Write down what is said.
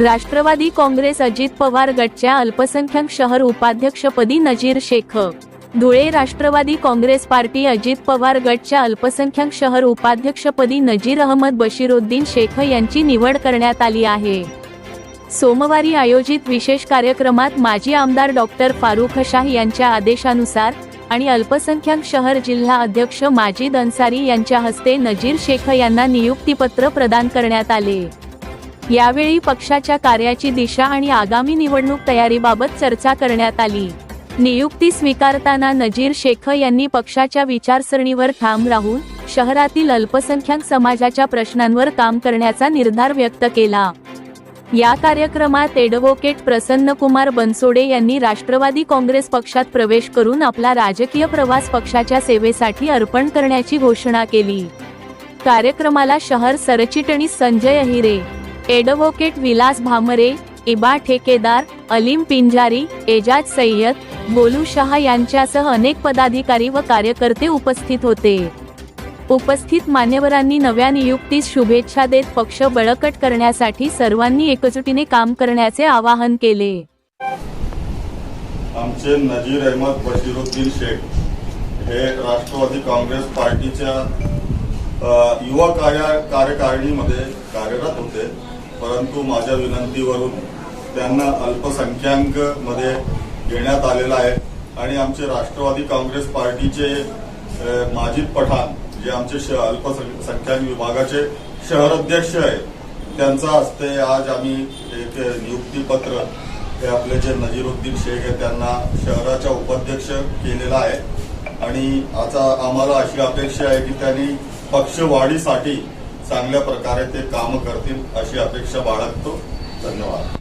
राष्ट्रवादी काँग्रेस अजित पवार गटच्या अल्पसंख्याक शहर उपाध्यक्षपदी नजीर शेख. धुळे राष्ट्रवादी काँग्रेस पार्टी अजित पवार गटच्या अल्पसंख्याक शहर उपाध्यक्षपदी नजीर अहमद बशीरुद्दीन शेख यांची निवड करण्यात आली आहे. सोमवारी आयोजित विशेष कार्यक्रमात माजी आमदार डॉक्टर फारुख शाह यांच्या आदेशानुसार आणि अल्पसंख्याक शहर जिल्हा अध्यक्ष माजिद अन्सारी यांच्या हस्ते नजीर शेख यांना नियुक्तीपत्र प्रदान करण्यात आले. यावेळी पक्षाच्या कार्याची दिशा आणि आगामी निवडणूक तयारीबाबत चर्चा करण्यात आली. नियुक्ती स्वीकारताना नजीर शेख यांनी पक्षाच्या विचारसरणीवर ठाम राहून शहरातील अल्पसंख्याक समाजाच्या प्रश्नांवर काम करण्याचा निर्धार व्यक्त केला. या कार्यक्रमात एडव्होकेट प्रसन्नकुमार बनसोडे यांनी राष्ट्रवादी काँग्रेस पक्षात प्रवेश करून आपला राजकीय प्रवास पक्षाच्या सेवेसाठी अर्पण करण्याची घोषणा केली. कार्यक्रमाला शहर सरचिटणीस संजय अहिरे एडव्होकेट विलास भामरे इबा ठेकेदार अलीम पिंजारी एजाज सय्यद बोलू शहा यांच्यासह अनेक पदाधिकारी व कार्यकर्ते उपस्थित होते. उपस्थित मान्यवरांनी नव्या नियुक्तीस शुभेच्छा देत पक्ष बळकट करण्यासाठी सर्वांनी एकजुटीने काम करण्याचे आवाहन केले. आमचे नजीर अहमद बशीरुद्दीन शेख हे राष्ट्रवादी काँग्रेस पार्टीच्या युवा कार्य कार्यकारिणीमध्ये कार्यरत होते. परंतु माझ्या विनंतीवरून त्यांना अल्पसंख्याकमध्ये घेण्यात आलेलं आहे. आणि आमचे राष्ट्रवादी काँग्रेस पार्टीचे माजिद पठाण जे आमचे श- अल्पसंख्याक विभागाचे शहर अध्यक्ष आहेत त्यांचा हस्ते आज आम्ही एक नियुक्तीपत्र हे आपले जे नजीरुद्दीन शेख आहे त्यांना शहराच्या उपाध्यक्ष केलेला आहे. आणि आता आम्हाला अशी अपेक्षा आहे की त्यांनी पक्षवाढीसाठी चांगल्या प्रकारे ते काम करतील अशी अपेक्षा बाळगतो. धन्यवाद.